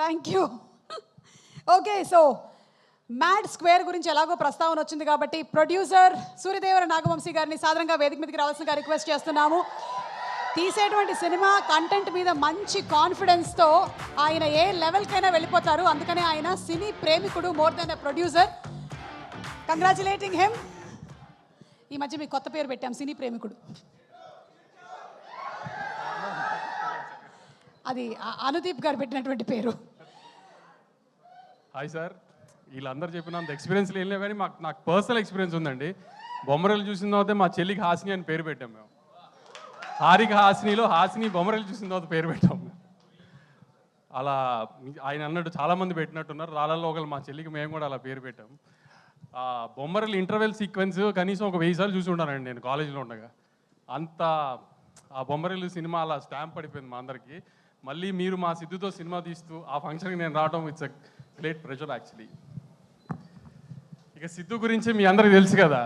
Thank you okay so mad square గురించి ఎలాగో ప్రస్తావన వచ్చింది కాబట్టి ప్రొడ్యూసర్ సూర్యదేవర నాగవంశీ గారిని సాధారణంగా వేదిక మీదకి రావాల్సిందిగా రిక్వెస్ట్ చేస్తున్నాము. తీసేటువంటి సినిమా కంటెంట్ మీద మంచి కాన్ఫిడెన్స్తో ఆయన ఏ లెవెల్కైనా వెళ్ళిపోతారు. అందుకనే ఆయన సినీ ప్రేమికుడు more than a producer congratulating him ఈ మధ్య మీకు కొత్త పేరు పెట్టాం సినీ ప్రేమికుడు. అది అనుదీప్ గారు పెట్టినటువంటి పేరు. హాయ్ సార్ వీళ్ళందరూ చెప్పినంత ఎక్స్పీరియన్స్ ఏం లేవు కానీ మాకు నాకు పర్సనల్ ఎక్స్పీరియన్స్ ఉందండి. బొమ్మరలు చూసిన తర్వాత మా చెల్లికి హాసిని అని పేరు పెట్టాం మేము. హారిక హాసినిలో హాసిని బొమ్మరలు చూసిన తర్వాత పేరు పెట్టాం అలా ఆయన అన్నట్టు చాలామంది పెట్టినట్టున్నారు. రాళ్ళల్లో ఒకళ్ళు మా చెల్లికి మేము కూడా అలా పేరు పెట్టాం. ఆ బొమ్మరలు ఇంటర్వెల్ సీక్వెన్స్ కనీసం ఒక వెయ్యి సార్లు చూసి ఉంటానండి నేను కాలేజీలో ఉండగా. అంత ఆ బొమ్మరలు సినిమా అలా స్టాంప్ పడిపోయింది మా అందరికీ. మళ్ళీ మీరు మా సిద్ధుతో సినిమా తీస్తూ ఆ ఫంక్షన్కి నేను రావడం it's a great pressure actually. ఇక సిద్ధు గురించి మీ అందరికి తెలుసు కదా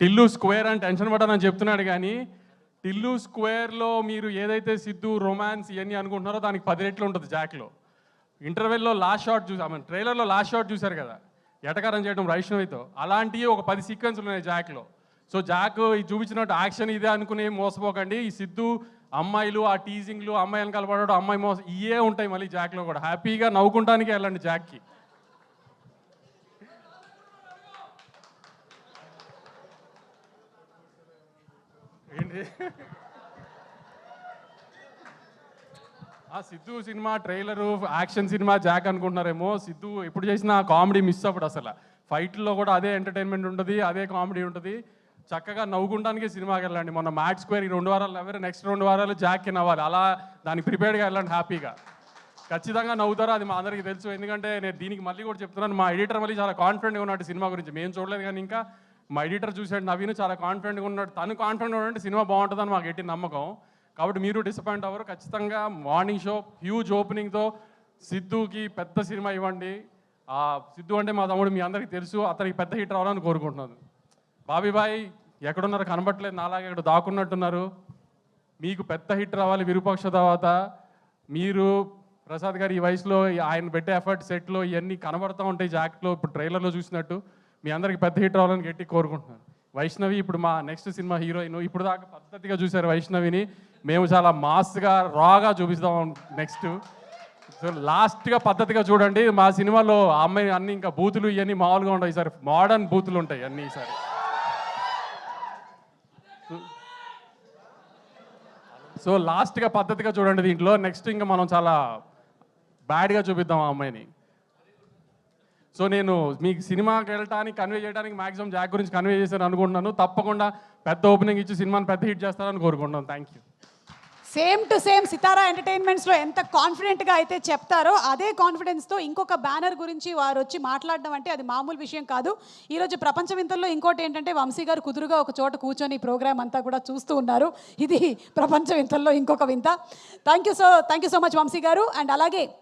టిల్లు స్క్వేర్ అని టెన్షన్ పడ్డానని చెప్తున్నాడు కానీ టిల్లు స్క్వేర్లో మీరు ఏదైతే సిద్ధు రొమాన్స్ ఇవన్నీ అనుకుంటున్నారో దానికి పది రెట్లు ఉంటుంది జాక్లో. ఇంటర్వెల్లో లాస్ట్ షాట్ చూసి ట్రైలర్లో లాస్ట్ షాట్ చూశారు కదా ఎటకారం చేయడం వైష్ణవితో అలాంటివి ఒక పది సీక్వెన్స్లు ఉన్నాయి జాక్లో. సో జాక్ ఇది చూపించినట్టు యాక్షన్ ఇదే అనుకుని మోసపోకండి. ఈ సిద్ధు అమ్మాయిలు ఆ టీజింగ్లు అమ్మాయిలను కలపడడం అమ్మాయి మోసం ఇవే ఉంటాయి మళ్ళీ జాక్లో కూడా. హ్యాపీగా నవ్వుకుంటానికి వెళ్ళండి జాక్కి. ఏంటి? ఆ Siddhu cinema trailer action cinema Jack అనుకుంటున్నారేమో. సిద్ధు ఎప్పుడు చేసిన కామెడీ మిస్ అప్పుడు అసలు. ఫైట్లో కూడా అదే ఎంటర్టైన్మెంట్ ఉంటుంది అదే కామెడీ ఉంటుంది. చక్కగా నవ్వుకుంటానికి సినిమాకి వెళ్ళండి. మొన్న మ్యాట్ స్క్వేర్ ఈ రెండు వారాలు నవ్వారు నెక్స్ట్ రెండు వారాలు జాక్కి నవ్వాలి. అలా దానికి ప్రిపేర్డ్గా వెళ్ళండి హ్యాపీగా. ఖచ్చితంగా నవ్వుతారు అది మా అందరికీ తెలుసు. ఎందుకంటే నేను దీనికి మళ్ళీ కూడా చెప్తున్నాను మా ఎడిటర్ మళ్ళీ చాలా కాన్ఫిడెంట్గా ఉన్నాడు సినిమా గురించి. మేము చూడలేదు కానీ ఇంకా మా ఎడిటర్ చూసాడు నవీన్ చాలా కాన్ఫిడెంట్గా ఉన్నాడు. తను కాన్ఫిడెంట్గా ఉన్నాడు సినిమా బాగుంటుందని మాకు ఎట్టి నమ్మకం. కాబట్టి మీరు డిసప్పాయింట్ అవ్వరు. ఖచ్చితంగా మార్నింగ్ షో హ్యూజ్ ఓపెనింగ్తో సిద్ధుకి పెద్ద సినిమా ఇవ్వండి. సిద్ధు అంటే మా తమ్ముడు మీ అందరికీ తెలుసు. అతనికి పెద్ద హిట్ రావాలని కోరుకుంటున్నాను. బాబీబాయ్ ఎక్కడున్నారు? కనబట్టలేదు నాలాగే ఇక్కడ దాక్కున్నట్టున్నారు. మీకు పెద్ద హిట్ రావాలి విరూపాక్ష తర్వాత. మీరు ప్రసాద్ గారు ఈ వయసులో ఆయన పెట్టే ఎఫర్ట్ సెట్లో ఇవన్నీ కనబడుతూ ఉంటాయి జాక్లో ఇప్పుడు ట్రైలర్లో చూసినట్టు. మీ అందరికి పెద్ద హిట్ రావాలని గట్టి కోరుకుంటున్నాను వైష్ణవి ఇప్పుడు మా నెక్స్ట్ సినిమా హీరోయిన్. ఇప్పుడు దాకా పద్ధతిగా చూశారు వైష్ణవిని. మేము చాలా మాస్గా రాగా చూపిస్తాం నెక్స్ట్. సో లాస్ట్గా పద్ధతిగా చూడండి. మా సినిమాలో అమ్మాయి అన్ని ఇంకా బూతులు ఇవన్నీ మామూలుగా ఉంటాయి సార్ మోడర్న్ బూతులు ఉంటాయి అన్నీ ఈసారి. సో లాస్ట్గా పద్ధతిగా చూడండి దీంట్లో. నెక్స్ట్ ఇంకా మనం చాలా బ్యాడ్గా చూపిద్దాం ఆ అమ్మాయిని. సో నేను మీకు సినిమాకి వెళ్ళటానికి కన్వే చేయడానికి మాక్సిమం జాక్ గురించి కన్వే చేశాను అనుకుంటున్నాను. తప్పకుండా పెద్ద ఓపెనింగ్ ఇచ్చి సినిమాని పెద్ద హిట్ చేస్తారని కోరుకుంటున్నాను. Thank you same to same Sithara ఎంటర్టైన్మెంట్స్లో ఎంత కాన్ఫిడెంట్గా అయితే చెప్తారో అదే కాన్ఫిడెన్స్తో ఇంకొక బ్యానర్ గురించి వారు వచ్చి మాట్లాడడం అంటే అది మామూలు విషయం కాదు. ఈరోజు ప్రపంచ వింతల్లో ఇంకోటి ఏంటంటే వంశీ గారు కుదురుగా ఒక చోట కూర్చొని ఈ ప్రోగ్రామ్ అంతా కూడా చూస్తూ ఉన్నారు. ఇది ప్రపంచ వింతల్లో ఇంకొక వింత. Thank you so thank you so much Vamsi garu. And అలాగే